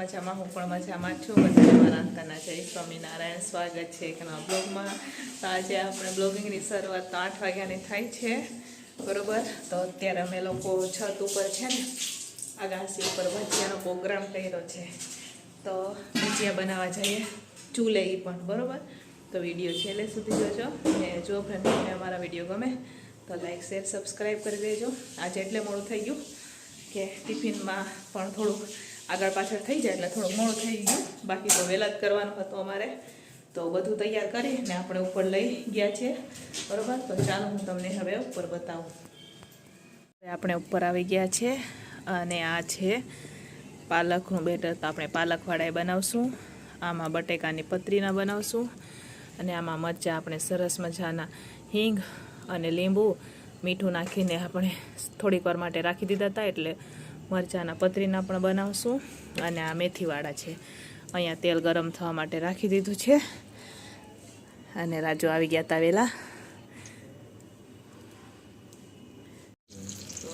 હું પણ મજામાં છું. બધા મારા અંતરના જય સ્વામિનારાયણ. સ્વાગત છે એકના બ્લોગમાં. તો આજે આપણે બ્લોગિંગની શરૂઆત તો આઠ વાગ્યાની થાય છે. બરોબર? તો અત્યારે અમે લોકો છત ઉપર છે ને અગાસી ઉપર ભજીયાનો પ્રોગ્રામ કર્યો છે. તો ભજીયા બનાવવા જઈએ. ચૂલે એ પણ, બરોબર? તો વીડિયો છેલ્લે સુધી જોજો. અને જો ફ્રેન્ડને અમારા વીડિયો ગમે, તો લાઈક, શેર, સબસ્ક્રાઈબ કરી દેજો. આજે એટલે મોડું થઈ ગયું કે ટિફિનમાં પણ થોડુંક આગળ પાછળ થઈ જાય એટલે થોડું મોડું થઈ ગયું. બાકી તો વહેલા જ કરવાનું હતું અમારે. તો બધું તૈયાર કરી ને આપણે ઉપર લઈ ગયા છીએ બરોબર? તો ચાલો હું તમને હવે ઉપર બતાવું. આપણે ઉપર આવી ગયા છે અને આ છે પાલકનું બેટર. તો આપણે પાલકવાળાએ બનાવશું. આમાં બટેકાની પતરીના બનાવશું. અને આમાં મરચાં, આપણે સરસ મજાના હિંગ અને લીંબુ મીઠું નાખીને આપણે થોડીક વાર માટે રાખી દીધા હતા એટલે મરચાંના પતરીના પણ બનાવશું અને આ મેથીવાળા છે. અહીંયા તેલ ગરમ થવા માટે રાખી દીધું છે. અને રાજુ આવી ગયા તા વહેલા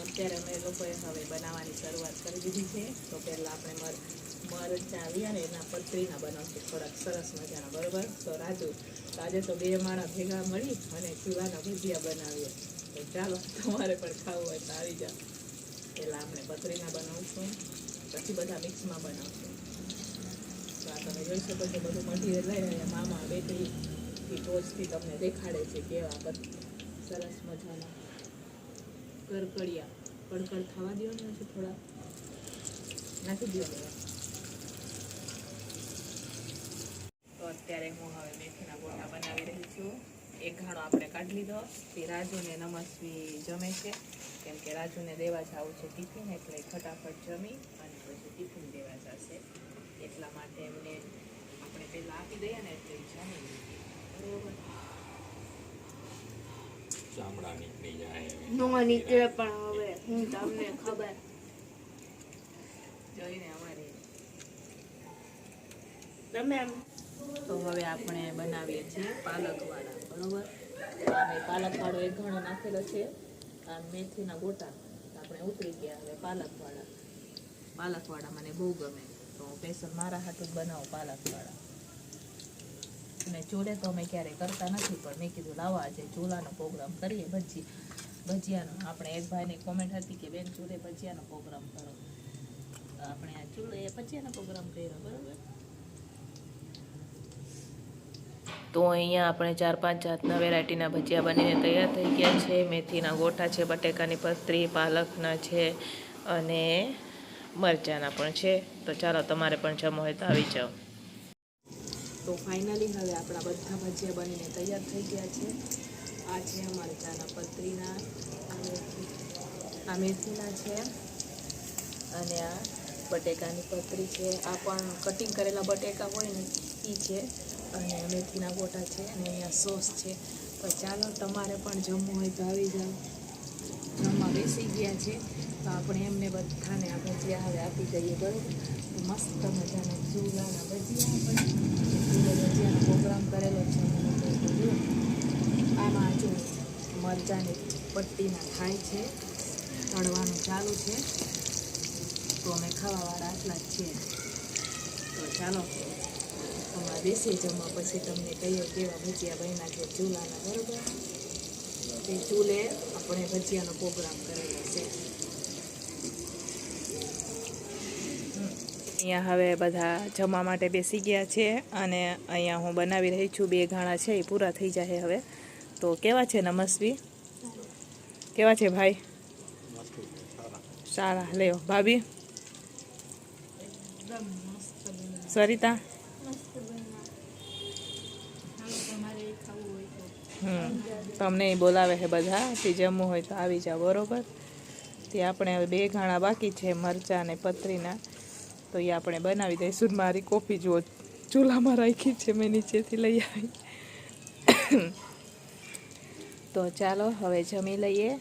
અત્યારે અમે લોકોએ હવે બનાવવાની શરૂઆત કરી દીધી છે. તો પહેલાં આપણે મર, મરચાં આવ્યા ને એના પતરીના બનાવશું. થોડાક સરસ મજાના, બરોબર? તો રાજુ આજે તો બે માણા ભેગા મળી અને ચૂલાના ભજીયા બનાવીએ. તો ચાલો, તમારે પણ ખાવું હોય તો આવી જાઓ. પહેલાં આપણે પતરીના બનાવશું પછી બધા મિક્સમાં બનાવશું તો આ તમે જોઈ શકો છો બધું મટીરિયલ લઈ રહ્યા મામા બેટરી ટોચથી તમને દેખાડે છે કેવા બધા સરસ મજાના કરકડિયા. કડકડ થવા દો ને હજી થોડા. નાખી દો તો અત્યારે હું હવે મેથીના ગોટા બનાવી ઘાણો આપણે કાઢી લીધો. તે રાજુને નમસ્વી જમે છે. કેમ કે રાજુને દેવા જવું છે ટિફિન એટલે ફટાફટ જમી અને પછી ટિફિન દેવા જશે. એટલા માટે એમને આપણે પહેલાં આપી દઈએ ને એટલે જમી બરોબર? ચામડા નીકળી જાય. નો નીકળે પણ હવે હું તમને ખબર. જોઈને અમારી તમે એમ તો હવે આપણે બનાવીએ છીએ પાલકવાળા. બરોબર? અમે પાલકવાળો એક ઘણો નાખેલો છે. આ મેથીના ગોટા આપણે ઉતરી ગયા હવે પાલકવાળા. પાલકવાળા મને બહુ ગમે. તો બેસન મારા હાટું બનાવું પાલકવાળા. અને ચૂલે તો અમે ક્યારેય કરતા નથી, પણ મેં કીધું લાવો આજે ચૂલાનો પ્રોગ્રામ કરીએ ભજી ભજીયાનો આપણે એક ભાઈની કોમેન્ટ હતી કે, બેન, ચૂલે ભજીયાનો પ્રોગ્રામ કરો. આપણે આ ચૂલે ભજીયાનો પ્રોગ્રામ કર્યો, બરોબર? તો અહીંયા આપણે ચાર પાંચ જાતના વેરાયટીના ભજીયા બનીને તૈયાર થઈ ગયા છે. મેથીના ગોટા છે, બટેકાની પતરી પાલકના છે અને મરચાંના પણ છે. તો ચાલો તમારે પણ જમો હોય તો આવી જાઓ. તો ફાઇનલી હવે આપણા બધા ભજીયા બનીને તૈયાર થઈ ગયા છે. આ છે ચાના પતરીના આ મેથીના છે અને આ બટેકાની પતરી છે. આ પણ કટિંગ કરેલા બટેકા હોય ને એ છે. અને મેથીના ગોટા છે અને અહીંયા સોસ છે. તો ચાલો તમારે પણ જમવું હોય તો આવી જાઓ. જમવા બેસી ગયા છે. તો આપણે એમને બધાને આપણે ભજીયા હવે આપી દઈએ, બરાબર? મસ્ત મજાના ચૂલાના ભજીયા પણ ભજીયાનો પ્રોગ્રામ કરેલો છે. આમાં જો મરચાંની પટ્ટીના થાય છે, તળવાનું ચાલુ છે. તો અમે ખાવાવાળા આટલા જ છીએ. તો ચાલો. તમારે બેસી જમવા પછી તમને કહીએ કેવા ભજીયા બન્યા છે ચૂલાના બરોબર? તે ચૂલે આપણે ભજીયાનો પ્રોગ્રામ કરેલો છે. અહીંયા હવે બધા જમવા માટે બેસી ગયા છે અને અહીંયા હું બનાવી રહી છું બે ઘાણા છે એ પૂરા થઈ જાય હવે. તો કેવા છે નમસ્વી? કેવા છે ભાઈ? સારા. લ્યો ભાભી? સરિતા મસ્ત બન્યા હવે તમારે એ ખાવું હોય તો હમ તમને બોલાવે છે બધા તે જમવું હોય તો આવી જાઓ, બરોબર? તે આપણે હવે બે ઘાણા બાકી છે, મરચાં અને પતરીના તો એ આપણે બનાવી દઈશું. મારી કોફી જુઓ, ચૂલામાં રાખી છે, મેં નીચેથી લઈ આવી. તો ચાલો, હવે જમી લઈએ.